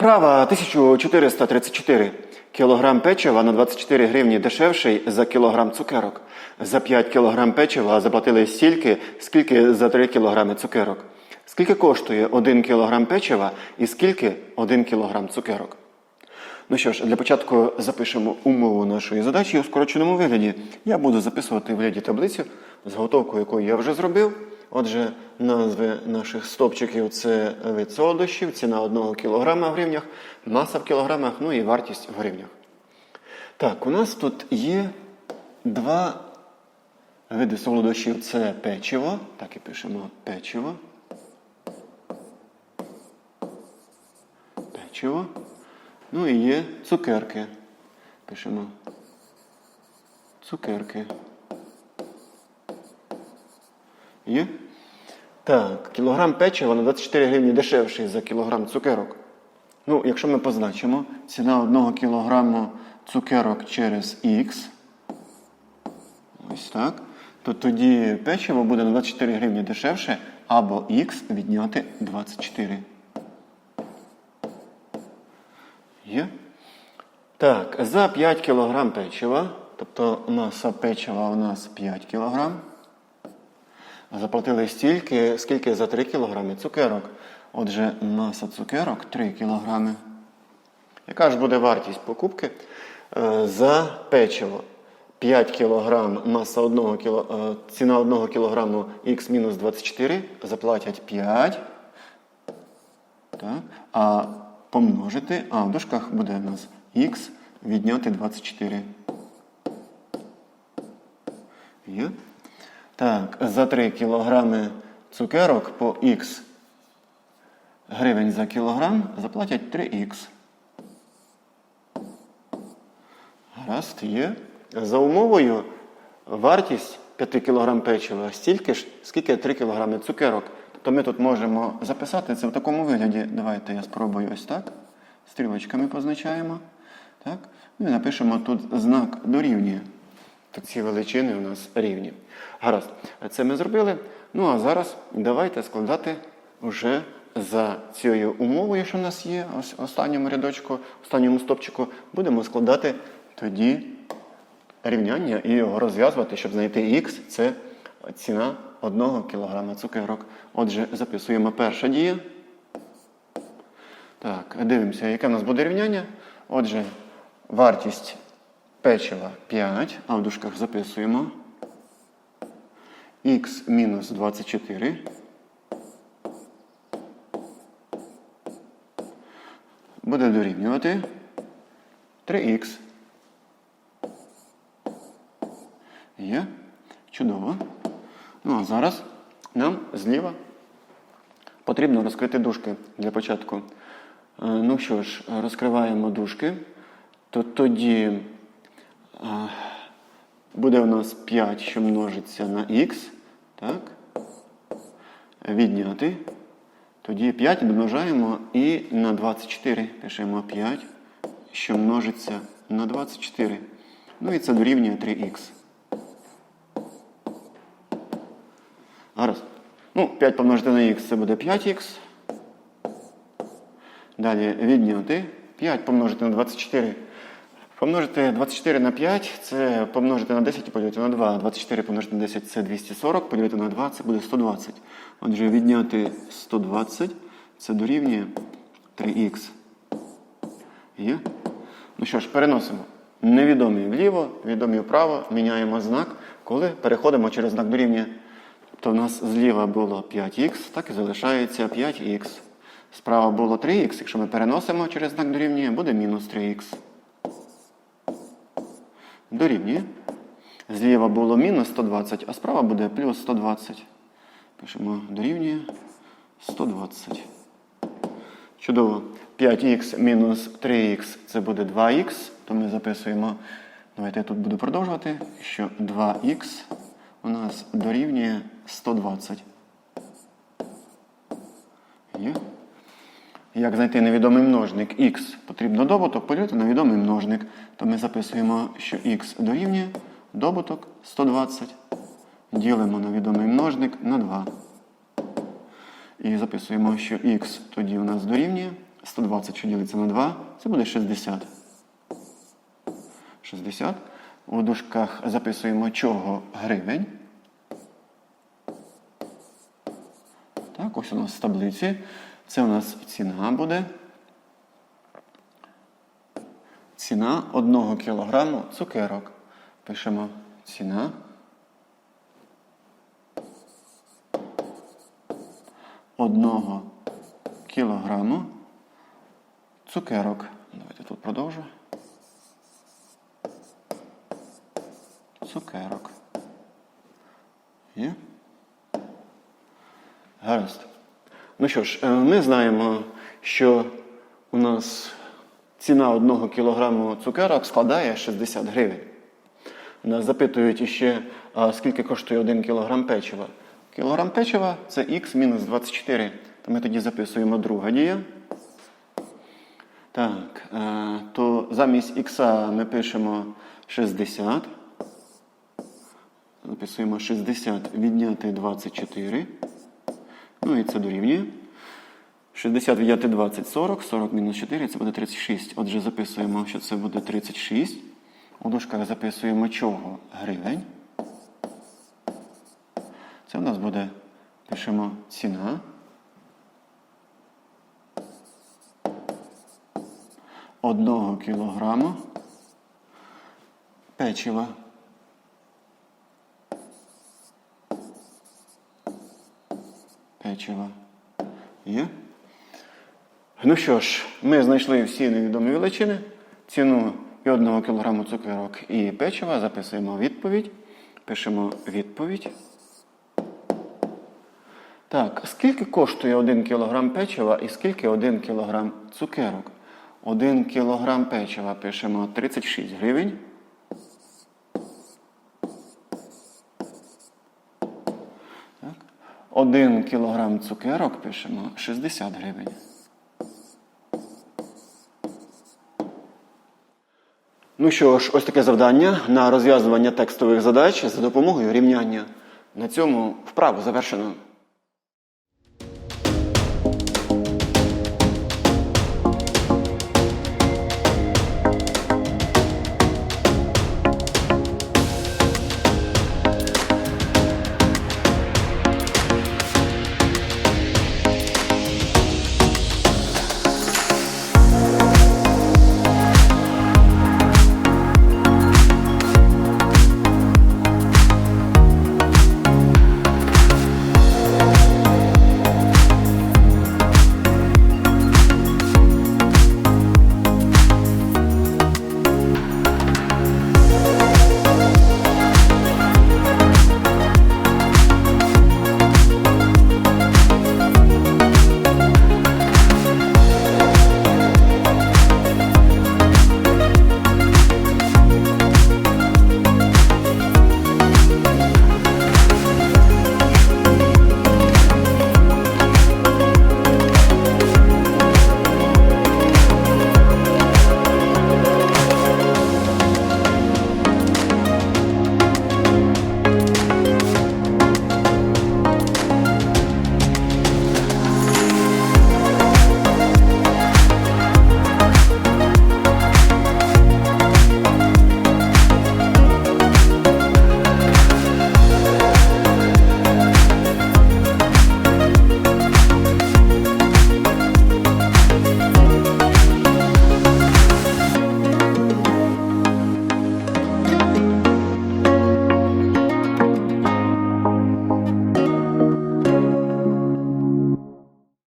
Вправа 1434. Кілограм печива на 24 гривні дешевший за кілограм цукерок. За 5 кілограм печива заплатили стільки, скільки за 3 кілограми цукерок. Скільки коштує 1 кілограм печива і скільки 1 кілограм цукерок? Ну що ж, для початку запишемо умову нашої задачі у скороченому вигляді. Я буду записувати в вигляді таблицю, зготовку якої я вже зробив. Отже, назви наших стопчиків це вид солодощів, ціна 1 кг в гривнях, маса в кілограмах, ну і вартість в гривнях. Так, у нас тут є два види солодощів це печиво. Так і пишемо печиво. Печиво. Ну і є цукерки. Пишемо. Цукерки. Є? Так, кілограм печива на 24 гривні дешевший за кілограм цукерок. Ну, якщо ми позначимо ціна 1 кілограму цукерок через Х, ось так, то тоді печиво буде на 24 гривні дешевше або Х відняти 24. Є? Так, за 5 кг печива, тобто маса печива у нас 5 кг. Заплатили стільки, скільки за 3 кг цукерок. Отже, маса цукерок 3 кг. Яка ж буде вартість покупки Е, за печиво? 5 кг маса 1 кг, е, ціна 1 кг х мінус 24, заплатять 5. Так. А помножити, а в дужках буде у нас х відняти 24. Є? Так, за 3 кілограми цукерок по х гривень за кілограм заплатять 3х. Гаразд, є. За умовою вартість 5 кг печива стільки ж, скільки 3 кг цукерок. Тобто ми тут можемо записати це в такому вигляді. Давайте я спробую ось так. Стрілочками позначаємо. Так. Ну і напишемо тут знак дорівнює. Тут ці величини у нас рівні. Гаразд, це ми зробили. Ну а зараз давайте складати вже за цією умовою, що в нас є, ось останньому рядочку, останньому стопчику, будемо складати тоді рівняння і його розв'язувати, щоб знайти х, це ціна 1 кг цукерок. Отже, записуємо перша дія. Так, дивимося, яке в нас буде рівняння. Отже, вартість печива 5, а в дужках записуємо х мінус 24. Буде дорівнювати 3х. Є. Чудово. Ну а зараз нам зліва потрібно розкрити дужки для початку. Е, Ну що ж, розкриваємо дужки. То тоді буде у нас 5, що множиться на х. Так? Відняти. Тоді 5 домножаємо і на 24. Пишемо 5, що множиться на 24. Ну і це дорівнює 3х. Гаразд. Ну, 5 помножити на х це буде 5х. Далі відняти. 5 помножити на 24. Помножити 24 на 5 це помножити на 10 і поділити на 2. 24 помножити на 10 це 240, поділити на 2 це буде 120. Отже, відняти 120 це дорівнює 3х. Є? Ну що ж, переносимо. Невідомі вліво, відомі вправо, міняємо знак, коли переходимо через знак дорівнює. То в нас зліва було 5х, так і залишається 5х. Справа було 3х, якщо ми переносимо через знак дорівнює, буде мінус 3х. Дорівнює. Зліва було мінус 120, а справа буде плюс 120. Пишемо дорівнює 120. Чудово. 5х мінус 3х це буде 2х. То ми записуємо. Давайте я тут буду продовжувати, що 2х у нас дорівнює 120. Є? Як знайти невідомий множник х потрібно добуток поділити на відомий множник. То ми записуємо, що х дорівнює добуток 120. Ділимо на відомий множник на 2. І записуємо, що х тоді у нас дорівнює 120, що ділиться на 2, це буде 60. 60. У дужках записуємо чого гривень. Так, ось у нас в таблиці. Це у нас ціна буде. Ціна 1 кілограму цукерок. Пишемо ціна. Одного кілограму цукерок. Давайте тут продовжу. Цукерок. Є? Гаразд. Ну що ж, е, ми знаємо, що ціна одного кілограму цукерок складає 60 гривень. Нас запитують іще, скільки коштує 1 кілограм печива. Кілограм печива це х мінус 24. То ми тоді записуємо друга дія. Так, е, то замість х ми пишемо 60. Записуємо 60 відняти 24. Ну і це дорівнює. 60 відняти 20 40, 40 мінус 4 це буде 36. Отже, записуємо, що це буде 36. У дужках записуємо чого? Гривень. Це у нас буде, пишемо ціна. Одного кілограму печива. Печива. Є? Ну що ж, ми знайшли всі невідомі величини, ціну і 1 кг цукерок і печива, записуємо відповідь. Пишемо відповідь. Так, скільки коштує 1 кг печива і скільки 1 кг цукерок? 1 кг печива пишемо 36 гривень. 1 кг цукерок пишемо 60 гривень. Ну що ж, ось таке завдання на розв'язування текстових задач за допомогою рівняння. На цьому вправу завершено.